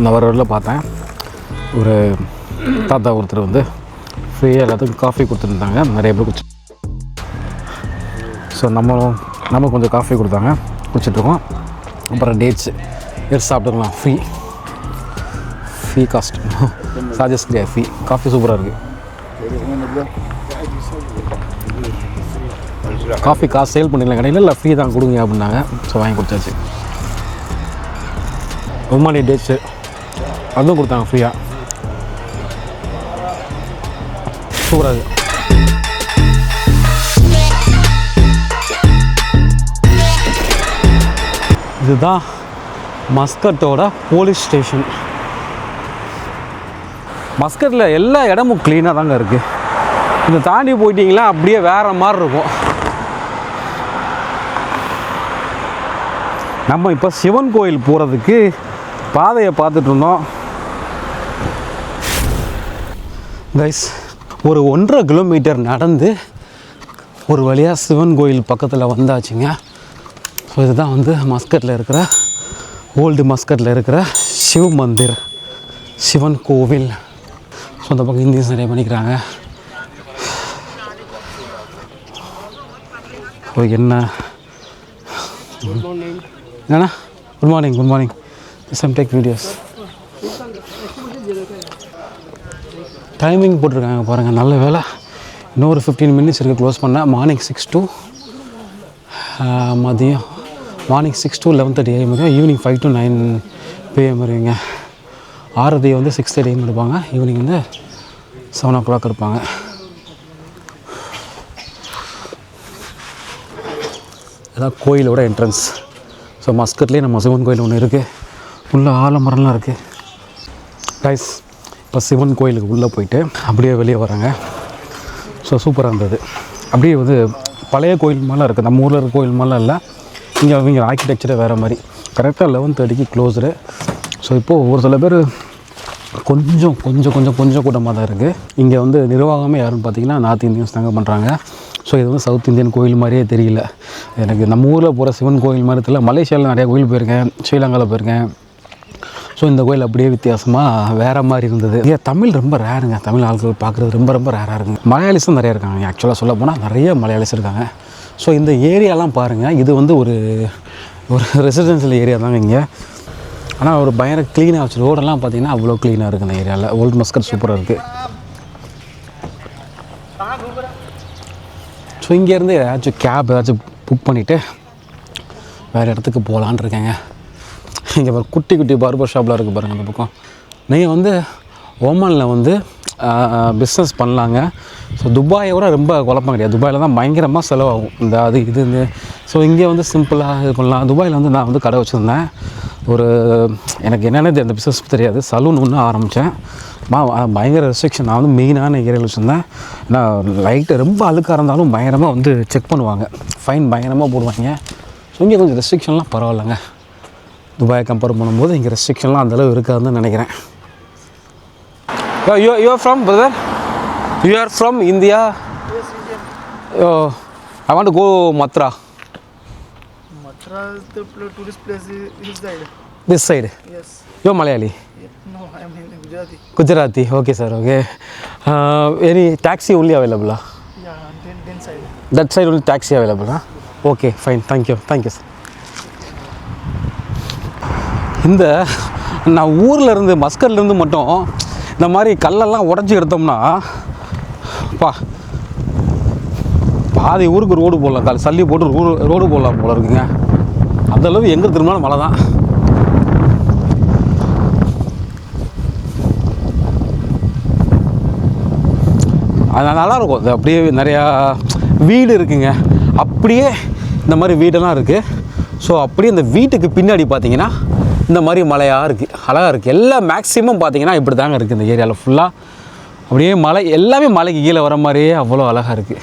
இந்த வர வரல பார்த்தேன். ஒரு தாத்தா ஒருத்தர் வந்து ஃப்ரீயாக எல்லாத்துக்கும் காஃபி கொடுத்துருந்தாங்க. நிறைய பேர் குடிச்சு ஸோ நம்மளும் நம்ம கொஞ்சம் காஃபி கொடுத்தாங்க. குடிச்சிட்ருக்கோம் அப்புறம் டேட்ஸ் எடுத்து சாப்பிட்டுக்கலாம். ஃப்ரீ ஃப்ரீ காஸ்ட் சார்ஜஸ் கிடையாது ஃப்ரீ காஃபி சூப்பராக இருக்குது காஃபி காசு சேல் பண்ணிடலாம். கடையில் இல்லை ஃப்ரீ தான் கொடுங்க அப்படின்னாங்க. ஸோ வாங்கி கொடுத்தாச்சு. உமானி டேட்ஸு அதுவும் கொடுத்தாங்க ஃப்ரீயாக சூப்பராக இருக்குது இதுதான் மஸ்கட்டோட போலீஸ் ஸ்டேஷன். மஸ்கட்டில் எல்லா இடமும் க்ளீனாக தாங்க இருக்குது இதை தாண்டி போயிட்டீங்களா அப்படியே வேறு மாதிரி இருக்கும். நம்ம இப்போ சிவன் கோயில் போகிறதுக்கு பாதையை பார்த்துட்டு இருந்தோம். கைஸ் ஒரு ஒன்றரை கிலோமீட்டர் நடந்து ஒரு வழியாக சிவன் கோயில் பக்கத்தில் வந்தாச்சுங்க. ஸோ இதுதான் வந்து மஸ்கட்டில் இருக்கிற ஓல்டு மஸ்கட்டில் இருக்கிற சிவ மந்திர் சிவன் கோவில். ஸோ அந்த பக்கம் இந்தியன்ஸ் நிறைய பண்ணிக்கிறாங்க. ஸோ என்ன? என்னண்ணா? Good morning good morning some take videos timing போட்டிருக்காங்க பாருங்கள் நல்ல வேலை. இன்னொரு ஃபிஃப்டீன் மினிட்ஸ் இருக்குது க்ளோஸ் பண்ண. மார்னிங் சிக்ஸ் டூ மதியம். Morning six to eleven thirty AM வரைக்கும் evening five to nine PM வருவீங்க ஆரதி வந்து சிக்ஸ் தேர்ட்டி ஏஎம் இருப்பாங்க ஈவினிங் வந்து செவன் ஓ கிளாக் இருப்பாங்க இதான் கோயிலோட என்ட்ரன்ஸ் ஸோ மஸ்கட்லேயே நம்ம சிவன் கோயில் ஒன்று இருக்குது உள்ள ஆலமரம்லாம் இருக்குது கைஸ் இப்போ சிவன் கோயிலுக்கு உள்ளே போயிட்டு அப்படியே வெளியே வராங்க. ஸோ சூப்பராக இருந்தது. அப்படியே வந்து பழைய கோயில் மாதிரிலாம் இருக்குது நம்ம ஊரில் இருக்க கோயில் மாதிரிலாம் இல்லை. இங்கே அவங்க ஆர்கிடெக்சரே வேறு மாதிரி. கரெக்டாக லெவன் தேர்ட்டிக்கு க்ளோஸ்டு ஸோ இப்போது ஒரு சில பேர் கொஞ்சம் கொஞ்சம் கொஞ்சம் கொஞ்சம் கூட்டமாக தான் இருக்குது இங்கே வந்து நிர்வாகமே யாருன்னு பார்த்தீங்கன்னா நார்த் இந்தியன்ஸ் தாங்க பண்ணுறாங்க ஸோ இது வந்து சவுத் இந்தியன் கோயில் மாதிரியே தெரியல. எனக்கு நம்ம ஊரில் போகிற சிவன் கோயில் மாதிரி தெரியல. மலேசியாவில் நிறையா கோயில் போயிருக்கேன். ஸ்ரீலங்காவில் போயிருக்கேன். ஸோ இந்த கோயில் அப்படியே வித்தியாசமாக வேறு மாதிரி இருந்தது. ஏன் தமிழ் ரொம்ப ரேருங்க. தமிழ் ஆட்கள் பார்க்குறது ரொம்ப ரொம்ப ரேராக இருக்குங்க. மலையாளிஸும் நிறைய இருக்காங்க. ஆக்சுவலாக சொல்ல போனால் நிறைய மலையாளிஸ் இருக்காங்க. ஸோ இந்த ஏரியாலாம் பாருங்கள் இது வந்து ஒரு ஒரு ரெசிடென்ஷியல் ஏரியா தாங்க இங்கே. ஆனால் ஒரு பயங்கர க்ளீனாக வச்சு ரோடெல்லாம் பார்த்தீங்கன்னா அவ்வளோ க்ளீனாக இருக்குது இந்த ஏரியாவில் ஓல்டு மஸ்கட் சூப்பராக இருக்குது ஸோ இங்கேருந்து ஏதாச்சும் கேப் ஏதாச்சும் புக் பண்ணிவிட்டு வேறு இடத்துக்கு போகலான் இருக்கேங்க. இங்கே பாரு குட்டி குட்டி பார்பர் ஷாப்லாம் இருக்குது பாருங்கள் அந்த பக்கம். நீங்கள் வந்து ஓமனில் வந்து பிஸ்னஸ் பண்ணலாங்க. ஸோ துபாயை விட ரொம்ப குழப்பம் கிடையாது. துபாயில் தான் பயங்கரமாக செலவாகும். இந்த அது இது இந்த ஸோ இங்கே வந்து சிம்பிளாக இது பண்ணலாம். துபாயில் வந்து நான் வந்து கடை வச்சுருந்தேன். ஒரு எனக்கு என்னென்ன அந்த பிஸ்னஸ் தெரியாது. சலூன் ஒன்று ஆரம்பித்தேன் மா பயங்கர ரெஸ்ட்ரிக்ஷன் நான் வந்து மெயினான ஏரியாவில் வச்சுருந்தேன். நான் லைட்டு ரொம்ப அழுக்காக இருந்தாலும் பயங்கரமாக வந்து செக் பண்ணுவாங்க. ஃபைன் பயங்கரமாக போடுவாங்க. ஸோ இங்கே கொஞ்சம் ரெஸ்ட்ரிக்ஷன்லாம் பரவாயில்லைங்க. துபாயை கம்பேர் பண்ணும்போது இங்கே ரெஸ்ட்ரிக்ஷன்லாம் அந்தளவு இருக்காதுன்னு நினைக்கிறேன். You you are from brother you are from India I want go Muttrah Matra, the pl- tourist place is his side. This side Yes. You Malayali Yeah. No, I am in Gujarati. Gujarati okay sir okay any taxi only அவைலபிளா. That side only taxi அவைலபிளா okay fine thank you thank you sir இந்த நான் ஊரில் இருந்து மஸ்கர்லேருந்து மட்டும் இந்த மாதிரி கல்லெல்லாம் உடஞ்சி எடுத்தோம்னா பா பாதி ஊருக்கு ரோடு போடலாம் கால் சல்லி போட்டு ரோடு ரோடு போடலாம் போல இருக்குங்க. அந்த அளவு எங்கே திரும்பினாலும் மழை தான். அது நல்லா இருக்கும். அது அப்படியே நிறையா வீடு இருக்குங்க. அப்படியே இந்த மாதிரி வீடெல்லாம் இருக்குது ஸோ அப்படியே இந்த வீட்டுக்கு பின்னாடி பார்த்தீங்கன்னா இந்த மாதிரி மலையாக இருக்குது அழகாக இருக்குது எல்லாம் மேக்ஸிமம் பார்த்தீங்கன்னா இப்படி தாங்க இருக்குது இந்த ஏரியாவில் ஃபுல்லாக அப்படியே மலை எல்லாமே மலைக்கு கீழே வர மாதிரியே அவ்வளோ அழகாக இருக்குது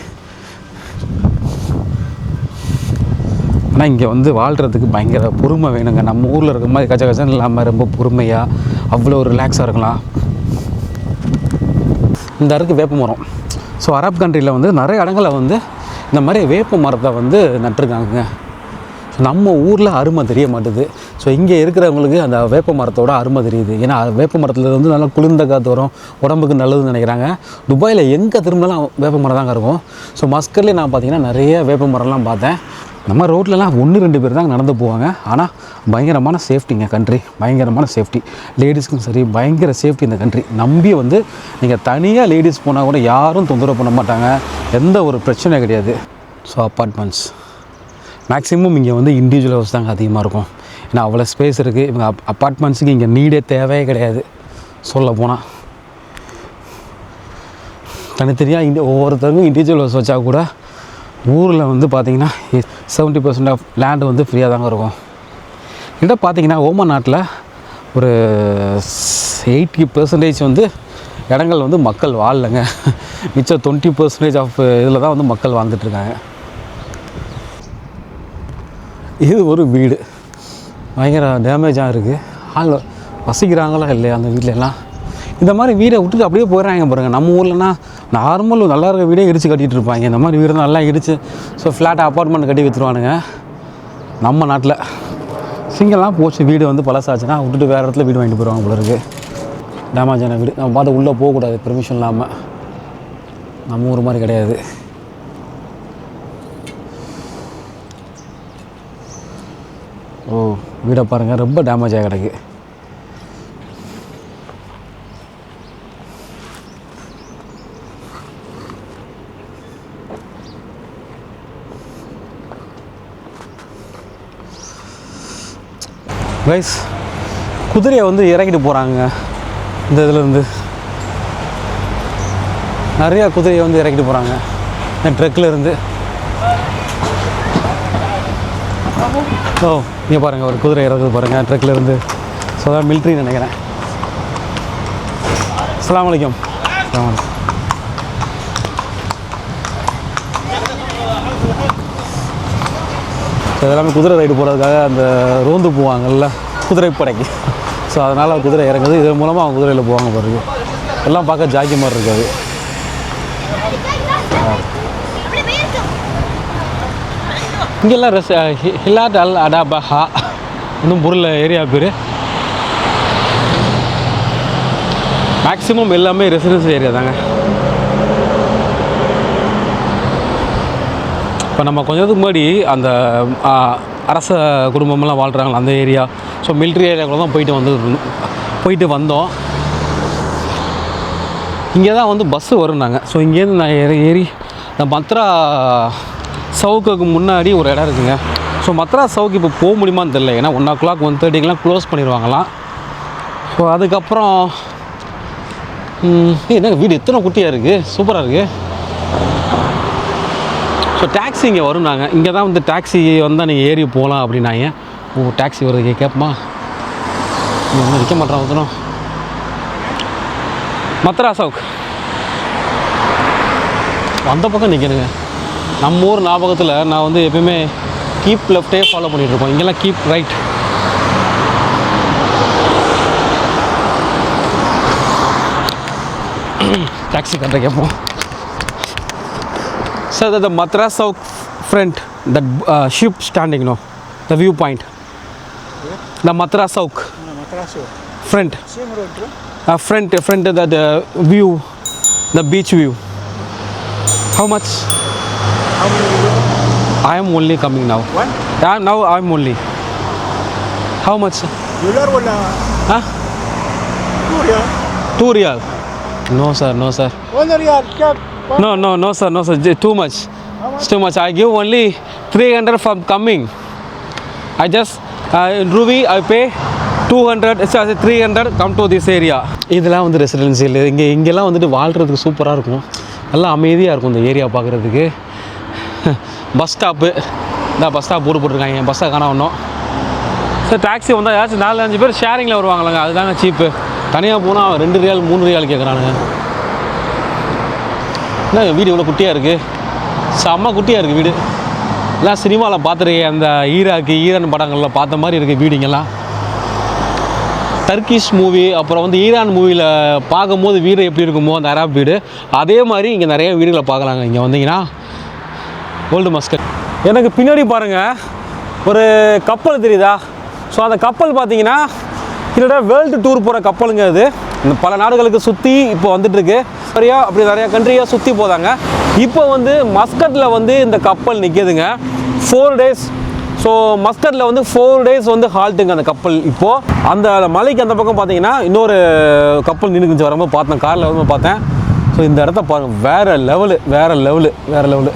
ஆனால் இங்கே வந்து வாழ்கிறதுக்கு பயங்கர பொறுமை வேணுங்க. நம்ம ஊரில் இருக்கிற மாதிரி கச்ச கஜன் இல்லாமல் ரொம்ப பொறுமையாக அவ்வளோ ரிலாக்ஸாக இருக்கலாம். இந்த இருக்குது வேப்ப மரம். ஸோ அரப் கண்ட்ரியில் வந்து நிறைய இடங்களில் வந்து இந்த மாதிரி வேப்ப மரத்தை வந்து நட்டுருக்காங்க நம்ம ஊரில் அருமை தெரிய மாட்டுது. ஸோ இங்கே இருக்கிறவங்களுக்கு அந்த வேப்ப மரத்தோட அருமை தெரியுது. ஏன்னா வேப்ப மரத்துல நல்லா குளிர்ந்த காற்று வரும். உடம்புக்கு நல்லதுன்னு நினைக்கிறாங்க. துபாயில் எங்கே திரும்பினாலும் வேப்ப மரம் தாங்க இருக்கும். ஸோ மஸ்கர்லேயே நான் பார்த்தீங்கன்னா நிறைய வேப்ப மரம்லாம் பார்த்தேன். நம்ம ரோட்லலாம் ஒன்று ரெண்டு பேர் தான் நடந்து போவாங்க. ஆனால் பயங்கரமான சேஃப்டிங்க கண்ட்ரி பயங்கரமான சேஃப்டி லேடிஸ்க்கும் சரி பயங்கர சேஃப்டி இந்த கண்ட்ரி நம்பி வந்து நீங்கள் தனியாக லேடிஸ் போனால் கூட யாரும் தொந்தரவு பண்ண மாட்டாங்க. எந்த ஒரு பிரச்சனையும் கிடையாது. ஸோ அப்பார்ட்மெண்ட்ஸ் மேக்ஸிமம் இங்கே வந்து இண்டிவிஜுவல் ஹவுஸ் தாங்க அதிகமாக இருக்கும். ஏன்னா அவ்வளோ ஸ்பேஸ் இருக்குது இவங்க அப் அப்பார்ட்மெண்ட்ஸுக்கு இங்கே நீடே தேவையே கிடையாது. சொல்ல போனால் தனித்தனியாக இண்டி ஒவ்வொருத்தருக்கும் இண்டிவிஜுவல் ஹவுஸ் வச்சா கூட ஊரில் வந்து பார்த்திங்கன்னா செவன்ட்டி பர்சன்ட் ஆஃப் லேண்டு வந்து ஃப்ரீயாக தாங்க இருக்கும். கிட்ட பார்த்தீங்கன்னா ஓமன் நாட்டில் ஒரு எயிட்டி பர்சன்டேஜ் வந்து இடங்கள் வந்து மக்கள் வாழலைங்க. மிச்சம் டுவெண்ட்டி பர்சன்டேஜ் ஆஃப் இதில் தான் வந்து மக்கள் வாழ்ந்துட்டுருக்காங்க இது ஒரு வீடு. பயங்கர டேமேஜாக இருக்குது ஆள் வசிக்கிறாங்களா இல்லையா அந்த வீட்ல எல்லாம்? இந்த மாதிரி வீடை விட்டுட்டு அப்படியே போயிடுறாங்க பாருங்கள் நம்ம ஊர்லனா நார்மல் நல்லா இருக்க வீடே இடித்து கட்டிகிட்டு இருப்பாங்க. இந்த மாதிரி வீடு நல்லா இடித்து ஸோ ஃப்ளாட் அப்பார்ட்மெண்ட் கட்டி வச்சுருவானுங்க. நம்ம நாட்டில். சிங்கெல்லாம் போச்சு வீடு வந்து பழசாச்சுன்னா விட்டுட்டு வேறு இடத்துல வீடு வாங்கிட்டு போயிடுவாங்க போல இருக்குது டேமேஜ் வீடு. நம்ம பார்த்து உள்ளே போகக்கூடாது பெர்மிஷன் இல்லாமல் நம்ம ஊர் மாதிரி கிடையாது. வீடை பாருங்கள் ரொம்ப டேமேஜ் ஆகி கிடக்கு. கைஸ் குதிரையை வந்து இறக்கிட்டு போகிறாங்க இந்த இதுலேருந்து நிறையா குதிரையை வந்து இறக்கிட்டு போகிறாங்க இந்த ட்ரக்கில் இருந்து. ஓ இங்கே பாருங்கள் ஒரு குதிரை இறக்குது பாருங்கள் ட்ரக்கில் இருந்து. ஸோ அதான் மிலிட்ரி நினைக்கிறேன். அஸ்லாம் வலைக்கம் அஸ்லாம் வலைக்கம் ஸோ இதெல்லாமே குதிரை ரைடு போகிறதுக்காக அந்த ரோந்து போவாங்கல்ல குதிரைப்படைக்கு ஸோ அதனால் குதிரை இறங்குது. இதன் மூலமாக அவங்க குதிரையில் போவாங்க பாருங்க. எல்லாம் பார்க்க ஜாக்கி மாதிரி இருக்காது இங்கெல்லாம் ரெஸ் ஹிலாட் அல் அடாபஹா. இன்னும் பொருள் ஏரியா பேர். மேக்ஸிமம் எல்லாமே ரெசிடென்ஸ் ஏரியா தாங்க. இப்போ நம்ம கொஞ்சத்துக்கு முன்னாடி அந்த அரச குடும்பமெல்லாம் வாழ்கிறாங்களா அந்த ஏரியா ஸோ மிலிட்ரி ஏரியாக்குள்ள தான் போயிட்டு வந்து போயிட்டு வந்தோம். இங்கே தான் வந்து பஸ்ஸு வரும் நாங்கள் ஸோ இங்கேருந்து நான் ஏறி ஏறி இந்த மத்ரா சவுக்குக்கு முன்னாடி ஒரு இடம் இருக்குங்க. ஸோ மத்ரா சவுக்கு இப்போ போக முடியுமான்னு தெரில ஏன்னா ஒன் ஓ கிளாக் ஒன் தேர்ட்டிக்கெலாம் க்ளோஸ் பண்ணிடுவாங்களாம் ஸோ அதுக்கப்புறம் என்னங்க வீடு எத்தனை குட்டியாக இருக்குது சூப்பராக இருக்குது ஸோ டாக்ஸி இங்கே வரும் நாங்கள் இங்கே தான் வந்து டாக்ஸி வந்தால் நீங்கள் ஏறி போகலாம் அப்படின்னாங்க. ஓ டாக்ஸி வருது கேட்போமா ஒன்றும் விற்க மாட்டேறான் ஒருத்தனும் மத்ரா சவுக் அந்த பக்கம் நிற்கணுங்க நம்ம ஊர் ஞாபகத்தில் நான் வந்து எப்பயுமே கீப் லெஃப்டே ஃபாலோ பண்ணிகிட்ருக்கோம் இங்கெல்லாம் கீப் ரைட் டாக்ஸி கட்ட கேட்போம் sir the Muttrah souk front that ship standing no the view point the Muttrah souk front front front the view the beach view how much I am only coming now. One? Yeah, now I am only. How much? Yular wala. Huh? Two riyal. Two real. No sir, no sir. One. Kya? One? No, no, no sir, no sir. Too much. How much? It's too much. I give only 300 from coming. I just, uh, in Ruby, I pay 200, sorry, 300 come to this area. இதெல்லாம் வந்து residential இங்கே இங்கெல்லாம் வந்துட்டு வாழ்கிறதுக்கு சூப்பராக இருக்கும் நல்லா அமைதியாக இருக்கும் இந்த ஏரியா பார்க்குறதுக்கு பஸ் ஸ்டாப்பு. இந்த பஸ் ஸ்டாப் போட்டு போட்டிருக்காங்க. பஸ்ஸை காண ஒன்றும் சார் டாக்ஸி வந்தால் ஏதாச்சும் நாலு அஞ்சு பேர் ஷேரிங்கில் வருவாங்களாங்க? அதுதாங்க சீப்பு தனியாக போனால் ரெண்டு ரியால் மூணு ரியால் கேட்குறானுங்க என்ன வீடு இவ்வளோ குட்டியாக இருக்குது செம்ம குட்டியாக இருக்குது வீடு. எல்லாம் சினிமாவில் பார்த்துருக்கேன் அந்த ஈராக்கு ஈரான் படங்களில் பார்த்த மாதிரி இருக்குது வீடுங்கெல்லாம். டர்க்கிஷ் மூவி அப்புறம் வந்து ஈரான் மூவியில் பார்க்கும்போது வீடு எப்படி இருக்குமோ அந்த அராப் வீடு. அதே மாதிரி இங்கே நிறைய வீடுகளை பார்க்கலாங்க. இங்கே வந்தீங்கன்னா ஓல்டு மஸ்கட் எனக்கு பின்னாடி பாருங்கள் ஒரு கப்பல் தெரியுதா? ஸோ அந்த கப்பல் பார்த்தீங்கன்னா கிட்டத்தட்ட வேர்ல்டு டூர் போகிற கப்பலுங்க அது. இந்த பல நாடுகளுக்கு சுற்றி இப்போ வந்துட்டுருக்கு. நிறையா அப்படி நிறையா கண்ட்ரியாக சுற்றி போதாங்க. இப்போ வந்து மஸ்கட்டில் வந்து இந்த கப்பல் நிற்கிதுங்க ஃபோர் டேஸ் ஸோ மஸ்கட்டில் வந்து ஃபோர் டேஸ் வந்து ஹால்ட்டுங்க அந்த கப்பல் இப்போது அந்த மலைக்கு அந்த பக்கம் பார்த்தீங்கன்னா இன்னொரு கப்பல் நின்றுக்குச்சு வரும்போது பார்த்தேன் காரில் வரும்போது பார்த்தேன். ஸோ இந்த இடத்த பாருங்கள் வேறு லெவலு வேறு லெவலு வேறு லெவலு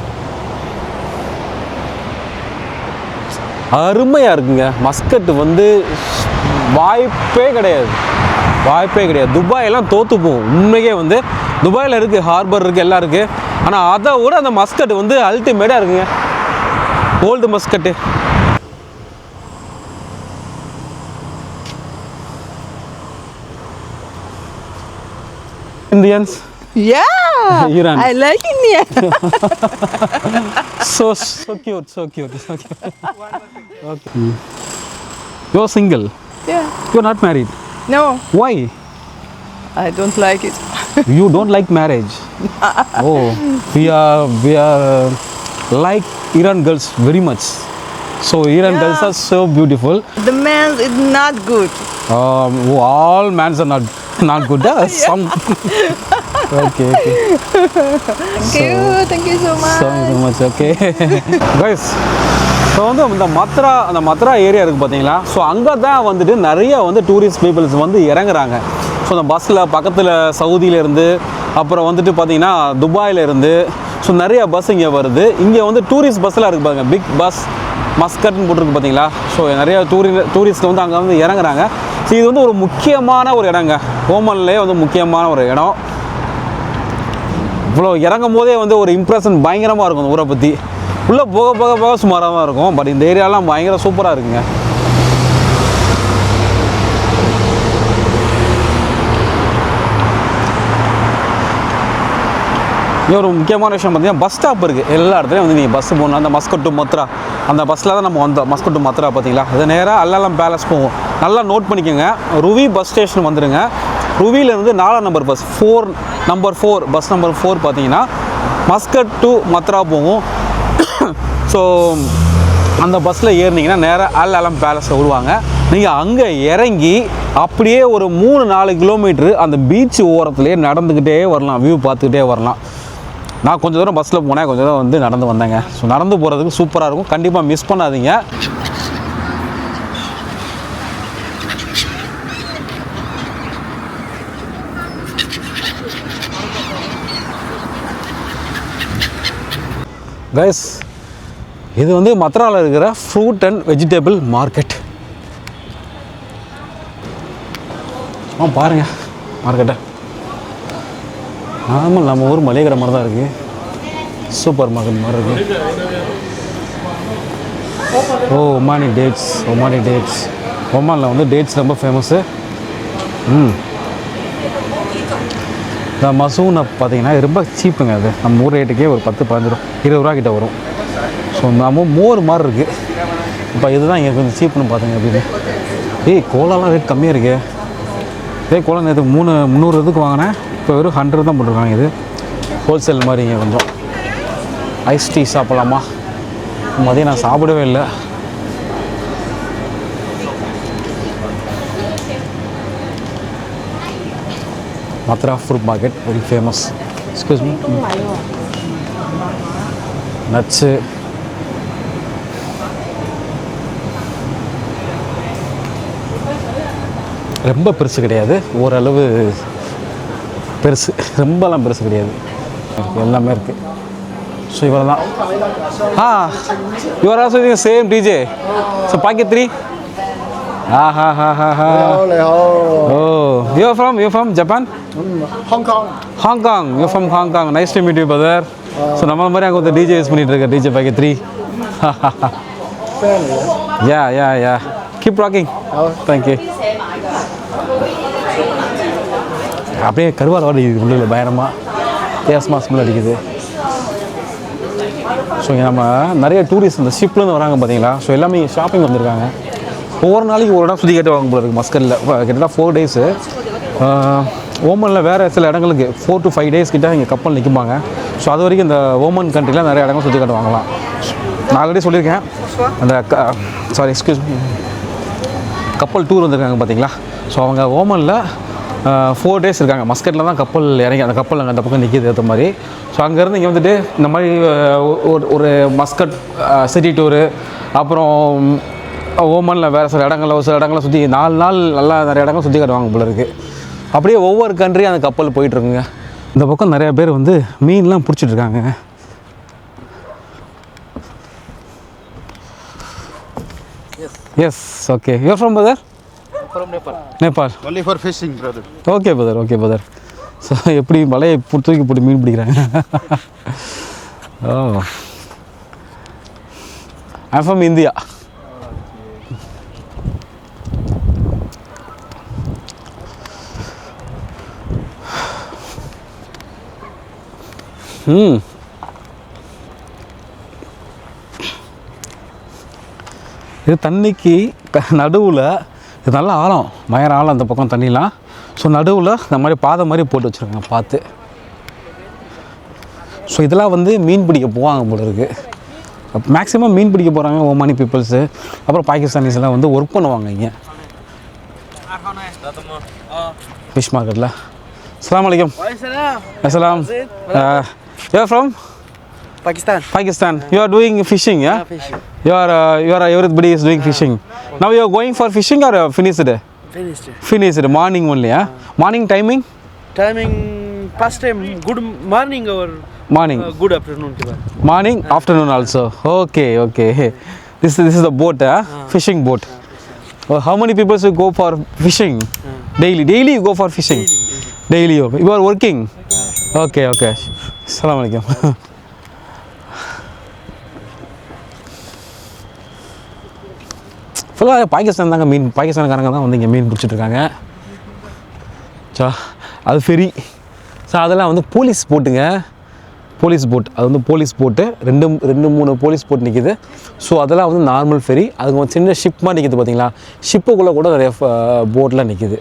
அருமையாக இருக்குங்க. மஸ்கட் வந்து வாய்ப்பே கிடையாது. வாய்ப்பே கிடையாது. துபாயெல்லாம் தோற்று போகும். உண்மையே வந்து துபாயில் இருக்குது ஹார்பர் இருக்குது எல்லாம் இருக்குது ஆனால் அதை விட அந்த மஸ்கட் வந்து அல்டிமேட்டாக இருக்குங்க. Old Muscat. Indians. Yeah, Iran. I like India. so so cute so cute so cute. Okay. Hmm. you're single? Yeah. you're not married? No, why? I don't like it. you don't like marriage? Oh we are we are like iran girls very much. So iran girls are so beautiful. The man is not good. um, all men are not not good uh, some okay okay. Thank you, thank you so much. so so much okay. Guys so வந்து இந்த மத்ரா அந்த Mathura area இருக்குது பார்த்தீங்களா? So அங்கே தான் வந்துட்டு நிறைய வந்து டூரிஸ்ட் பீப்புள்ஸ் வந்து இறங்குறாங்க. ஸோ அந்த பஸ்ஸில் பக்கத்தில் சவுதியிலேருந்து அப்புறம் வந்துட்டு பார்த்தீங்கன்னா துபாயில இருந்து ஸோ நிறைய பஸ் இங்கே வருது. இங்கே வந்து டூரிஸ்ட் பஸ்ஸெலாம் இருக்குது பாருங்க. பிக் பஸ் மஸ்கட்னு போட்டிருக்கு பார்த்தீங்களா? ஸோ நிறைய டூரி டூரிஸ்ட் வந்து அங்கே வந்து இறங்குறாங்க. ஸோ இது வந்து ஒரு முக்கியமான ஒரு இடங்க. ஓமன்லேயே வந்து முக்கியமான ஒரு இடம். இவ்வளோ இறங்கும் போதே வந்து ஒரு இம்ப்ரெஷன் பயங்கரமாக இருக்கும் அந்த ஊரை பற்றி உள்ளே போக போக போக சுமாராக தான் இருக்கும். பட் இந்த ஏரியாலாம் பயங்கர சூப்பராக இருக்குங்க. இங்க ஒரு முக்கியமான விஷயம் பார்த்தீங்கன்னா பஸ் ஸ்டாப் இருக்குது எல்லா இடத்துலையும் வந்து நீங்கள் பஸ் போகணும். அந்த மஸ்கட் டு மத்ரா அந்த பஸ்ஸில் தான் நம்ம வந்தோம். மஸ்கட் டு மத்ரா பார்த்தீங்களா அது நேராக அல்லாலம் பேலஸ் போவோம். நல்லா நோட் பண்ணிக்கோங்க. ருவி பஸ் ஸ்டேஷன் வந்துடுங்க ருவியிலேருந்து நாலாம் number bus four number four bus number four பார்த்தீங்கன்னா மஸ்கட் டு மத்ரா போகும். ஸோ அந்த பஸ்ஸில் ஏறினீங்கன்னா நேராக அல் அலம் பேலஸில் விடுவாங்க நீங்கள் அங்கே இறங்கி அப்படியே ஒரு மூணு நாலு கிலோமீட்ரு அந்த பீச் ஓரத்துலேயே நடந்துக்கிட்டே வரலாம். வியூ பார்த்துக்கிட்டே வரலாம். நான் கொஞ்சம் தூரம் பஸ்ஸில் போனேன். கொஞ்சம் தூரம் வந்து நடந்து வந்தேங்க. ஸோ நடந்து போகிறதுக்கு சூப்பராக இருக்கும். கண்டிப்பாக மிஸ் பண்ணாதீங்க. கைஸ் இது வந்து மத்ராவில் இருக்கிற ஃப்ரூட் அண்ட் வெஜிடபிள் மார்க்கெட் ஆ பாருங்க மார்க்கெட்டை ஆமாம் நம்ம ஊர் மளிகை மாதிரி தான் இருக்குது சூப்பர் மார்க்கெட் மாதிரி இருக்குது ஓ ஒமானி டேட்ஸ் ஒமானி டேட்ஸ் ஒமானில் வந்து டேட்ஸ் ரொம்ப ஃபேமஸ்ஸு ம். இந்த மசூனை பார்த்தீங்கன்னா ரொம்ப சீப்புங்க அது. நம்ம ஊர் ரேட்டுக்கே ஒரு பத்து பதினஞ்சு ரூபா இருபது ரூபா கிட்ட வரும். ஸோ நம்ம மோர் மாதிரி இருக்குது இப்போ இதுதான் இங்கே கொஞ்சம் சீப்புன்னு பார்த்தீங்க அப்படின்னு. ஏய் கோலாலாம் ரேட் கம்மியாக இருக்கே. இதே கோலம் நேற்று மூணு முந்நூறு இதுக்கு வாங்கினேன்? இப்போ வெறும் ஹண்ட்ரட் தான் போட்டிருக்காங்க இது. ஹோல்சேல் மாதிரி இங்கே கொஞ்சம். ஐஸ் டீ சாப்பிட்லாமா? மதியம் நான் சாப்பிடவே இல்லை. Muttrah fruit market very famous excuse me nuts ரொம்ப பெருசு கிடையாது. ஓரளவு பெருசு. ரொம்பலாம் பெருசு கிடையாது. எல்லாமே இருக்குது ஸோ இவ்வளோ தான் ஆ your also same DJ so packet three ah ha ha oh you from you from Japan Hong Kong. Hong Kong you from Hong Kong nice to meet you brother so நம்ம மாதிரி அங்கே வந்து DJ use பண்ணிட்டு இருக்க DJ packet three yeah yeah yeah keep rocking thank you அப்படியே கருவாடு வாடி உள்ள பயங்கரமாக கேஸ்மா ஸ்மெல் அடிக்குது ஸோ இங்கே நம்ம நிறைய டூரிஸ்ட் இந்த ஷிப்லேருந்து வராங்க பார்த்தீங்களா ஸோ எல்லாமே ஷாப்பிங் வந்திருக்காங்க ஒவ்வொரு நாளைக்கு ஒரு இடம் சுற்றி கேட்டு வாங்க போகிறது மஸ்கரில் கிட்டத்தட்ட ஃபோர் டேஸு ஓமனில் வேறு சில இடங்களுக்கு ஃபோர் டு ஃபைவ் டேஸ் கிட்ட இங்கே கப்பல் நிற்குமாங்க ஸோ அது வரைக்கும் இந்த ஓமன் கண்ட்ரியில் நிறைய இடங்கள் சுற்றி காட்டு வாங்கலாம். நான் ஆல்ரெடி சொல்லியிருக்கேன். அந்த சாரி எக்ஸ்கியூஸ் கப்பல் டூர் வந்திருக்காங்க பார்த்தீங்களா ஸோ அவங்க ஓமனில் ஃபோர் டேஸ் இருக்காங்க. மஸ்கட்டில் தான் கப்பல் இறங்கி அந்த கப்பல் அங்கே அந்த பக்கம் நிற்கிது ஏற்ற மாதிரி. ஸோ அங்கேருந்து இங்கே வந்துட்டு இந்த மாதிரி ஒரு ஒரு மஸ்கட் சிட்டி டூரு அப்புறம் ஓமனில் வேறு சில இடங்களில் ஒரு சில இடங்களை சுற்றி நாலு நாள் நல்லா நிறைய இடங்கள் சுற்றி காட்டுவாங்க போல இருக்குது அப்படியே ஒவ்வொரு கண்ட்ரியும் அந்த கப்பல் போயிட்டுருக்குங்க. இந்த பக்கம் நிறைய பேர் வந்து மீன்லாம் பிடிச்சிட்டு இருக்காங்க. Yes okay you're from Nepal. Nepal Only for fishing, brother. Okay brother okay brother so எப்படி வலையை தூக்கி போட்டு மீன் பிடிக்கிறாங்க? ஓ ஐம் ஃப்ரம் இந்தியா ம் இது தண்ணிக்கு நடுவில் இது நல்ல ஆழம். மயர் ஆழம் அந்த பக்கம் தண்ணிலாம். ஸோ நடுவில் இந்த மாதிரி பாதை மாதிரி போட்டு வச்சுருக்காங்க பார்த்து. ஸோ இதெல்லாம் வந்து மீன் பிடிக்க போவாங்க போல இருக்குது மேக்ஸிமம் மீன் பிடிக்க போகிறாங்க ஓமானி பீப்புள்ஸு அப்புறம் பாகிஸ்தானிஸ் எல்லாம் வந்து ஒர்க் பண்ணுவாங்க இங்கே. ஃபிஷ் மார்க்கெட்டில் அஸ்லாம் வலைக்கம் அஸ்லாம் You're from? Pakistan. Pakistan. You are doing fishing, yeah? fishing. You are, uh, you are, uh, everybody is doing fishing. Okay. Now you are going for fishing or uh, finished? Finished. Finished, morning only, yeah? Morning timing? Timing, past time, good morning or morning? Uh, good afternoon. Morning, afternoon also. Okay, okay. This, this is the boat, yeah? Fishing boat. Well, how many people you go for fishing? Daily, daily you go for fishing? Daily. Daily, you, you are working? Okay. okay. Assalamu alaikum. ஃபுல்லாக பாகிஸ்தான் தாங்க மீன் பாகிஸ்தான்காரங்க தான் வந்து இங்கே மீன் பிடிச்சிட்ருக்காங்க சா அது ferry so அதெல்லாம் வந்து police போட்டுங்க போலீஸ் போட் அது வந்து போலீஸ் போட்டு ரெண்டு ரெண்டு மூணு போலீஸ் போட் நிற்கிது ஸோ அதெல்லாம் வந்து நார்மல் ஃபெரி அதுக்கு சின்ன ஷிப் மாதிரி நிற்கிது பார்த்தீங்களா ஷிப்புக்குள்ளே கூட நிறைய போட்லாம் நிற்கிது